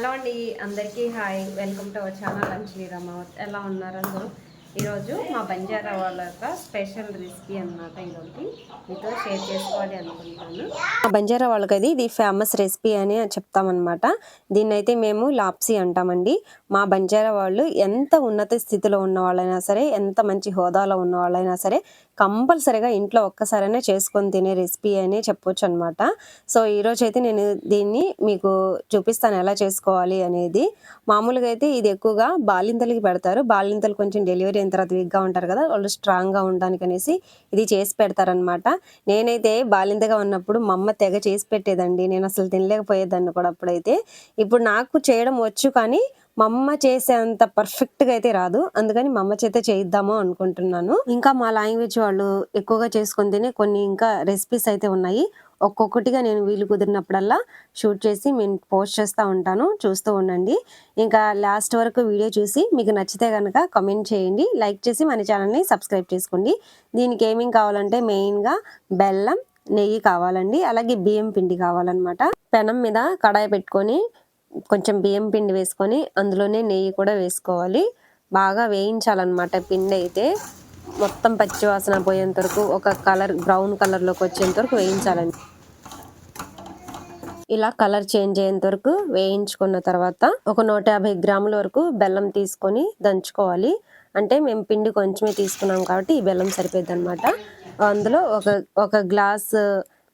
Hello అండి అందరికీ hi. Welcome to our channel Anjali Ramavath. ఎలా ఉన్నారందరూ ఈరోజు మా బంజారా వాళ్ళ యొక్క స్పెషల్ రెసిపీ అన్నమాట ఈరోజు మీతో షేర్ చేసుకోవాలి అనుకుంటున్నాను. మా బంజారా వాళ్ళకి అది ఇది ఫేమస్ రెసిపీ అని చెప్తామన్నమాట. దీన్ని అయితే మేము లాప్సీ అంటామండి. మా బంజారా వాళ్ళు ఎంత ఉన్నత స్థితిలో ఉన్న వాళ్ళైనా సరే ఎంత మంచి హోదాలో ఉన్న వాళ్ళైనా సరే కంపల్సరీగా ఇంట్లో ఒక్కసారైనా చేసుకొని తినే రెసిపీ అని చెప్పొచ్చు అనమాట సో ఈరోజు అయితే నేను దీన్ని మీకు చూపిస్తాను ఎలా చేసుకోవాలి అనేది. మామూలుగా అయితే ఇది ఎక్కువగా బాలింతలకి పెడతారు. బాలింతలు కొంచెం డెలివరీ అయిన తర్వాత వీక్గా ఉంటారు కదా వాళ్ళు స్ట్రాంగ్గా ఉండడానికి అనేసి ఇది చేసి పెడతారనమాట. నేనైతే బాలింతగా ఉన్నప్పుడు మా అమ్మ తెగ చేసి పెట్టేదండి. నేను అసలు తినలేకపోయేదాన్ని కూడా అప్పుడైతే. ఇప్పుడు నాకు చేయడం వచ్చు కానీ మా అమ్మ చేసేంత పర్ఫెక్ట్గా అయితే రాదు. అందుకని మా అమ్మ చేత చేయిద్దాము అనుకుంటున్నాను. ఇంకా మా లాంగ్వేజ్ వాళ్ళు ఎక్కువగా చేసుకొని తినే కొన్ని ఇంకా రెసిపీస్ అయితే ఉన్నాయి. ఒక్కొక్కటిగా నేను వీలు కుదిరినప్పుడల్లా షూట్ చేసి నేను పోస్ట్ చేస్తూ ఉంటాను. చూస్తూ ఉండండి. ఇంకా లాస్ట్ వరకు వీడియో చూసి మీకు నచ్చితే కనుక కమెంట్ చేయండి. లైక్ చేసి మన ఛానల్ని సబ్స్క్రైబ్ చేసుకోండి. దీనికి ఏమేమి కావాలంటే మెయిన్గా బెల్లం నెయ్యి కావాలండి. అలాగే బియ్యం పిండి కావాలన్నమాట. పెనం మీద కడాయి పెట్టుకొని కొంచెం బియ్యం పిండి వేసుకొని అందులోనే నెయ్యి కూడా వేసుకోవాలి. బాగా వేయించాలన్నమాట పిండి అయితే. మొత్తం పచ్చివాసన పోయేంత వరకు ఒక కలర్ బ్రౌన్ కలర్లోకి వచ్చేంత వరకు వేయించాలండి. ఇలా కలర్ చేంజ్ అయ్యేంత వరకు వేయించుకున్న తర్వాత ఒక నూట యాభై గ్రాముల వరకు బెల్లం తీసుకొని దంచుకోవాలి. అంటే మేము పిండి కొంచెమే తీసుకున్నాం కాబట్టి ఈ బెల్లం సరిపోద్ది అనమాట అందులో ఒక ఒక గ్లాస్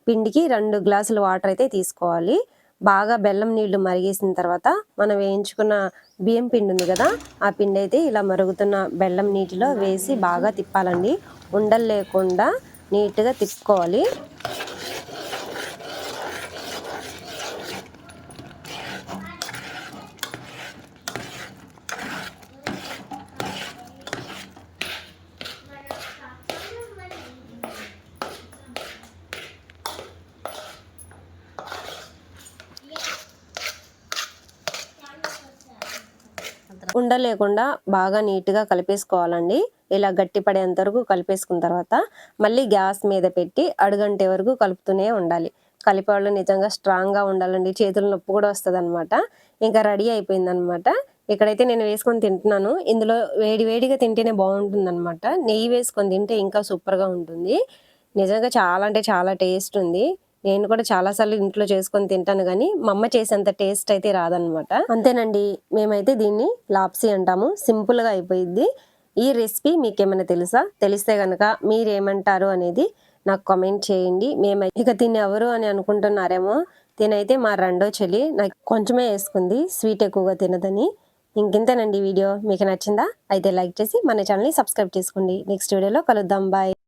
పిండికి రెండు గ్లాసులు వాటర్ అయితే తీసుకోవాలి. బాగా బెల్లం నీళ్ళు మరిగేసిన తర్వాత మనం వేయించుకున్న బియ్యం పిండి ఉంది కదా ఆ పిండి అయితే ఇలా మరుగుతున్న బెల్లం నీటిలో వేసి బాగా తిప్పాలండి. ఉండలు లేకుండా నీట్గా తిప్పుకోవాలి. ఉండలేకుండా బాగా నీట్గా కలిపేసుకోవాలండి. ఇలా గట్టి పడేంత వరకు కలిపేసుకున్న తర్వాత మళ్ళీ గ్యాస్ మీద పెట్టి అడుగంటే వరకు కలుపుతూనే ఉండాలి. కలిపేవాళ్ళు నిజంగా స్ట్రాంగ్గా ఉండాలండి. చేతుల నొప్పి కూడా వస్తుంది అనమాట ఇంకా రెడీ అయిపోయింది అనమాట ఇక్కడైతే నేను వేసుకొని తింటున్నాను. ఇందులో వేడి వేడిగా తింటేనే బాగుంటుంది అనమాట నెయ్యి వేసుకొని తింటే ఇంకా సూపర్గా ఉంటుంది. నిజంగా చాలా అంటే చాలా టేస్ట్ ఉంది. నేను కూడా చాలాసార్లు ఇంట్లో చేసుకొని తింటాను కానీ మా అమ్మ చేసేంత టేస్ట్ అయితే రాదనమాట. అంతేనండి మేమైతే దీన్ని లాప్సీ అంటాము. సింపుల్గా అయిపోయింది ఈ రెసిపీ మీకేమైనా తెలుసా? తెలిస్తే కనుక మీరేమంటారు అనేది నాకు కామెంట్ చేయండి. మేమైతే ఇక తిని ఎవరు అని అనుకుంటున్నారేమో తినైతే మా రెండో చెల్లి నాకు కొంచెమే వేసుకుంది స్వీట్ ఎక్కువగా తినదని. ఇంకింతేనండి వీడియో? మీకు నచ్చిందా? అయితే లైక్ చేసి మన ఛానల్ని సబ్స్క్రైబ్ చేసుకోండి. నెక్స్ట్ వీడియోలో కలుద్దాం. బాయ్.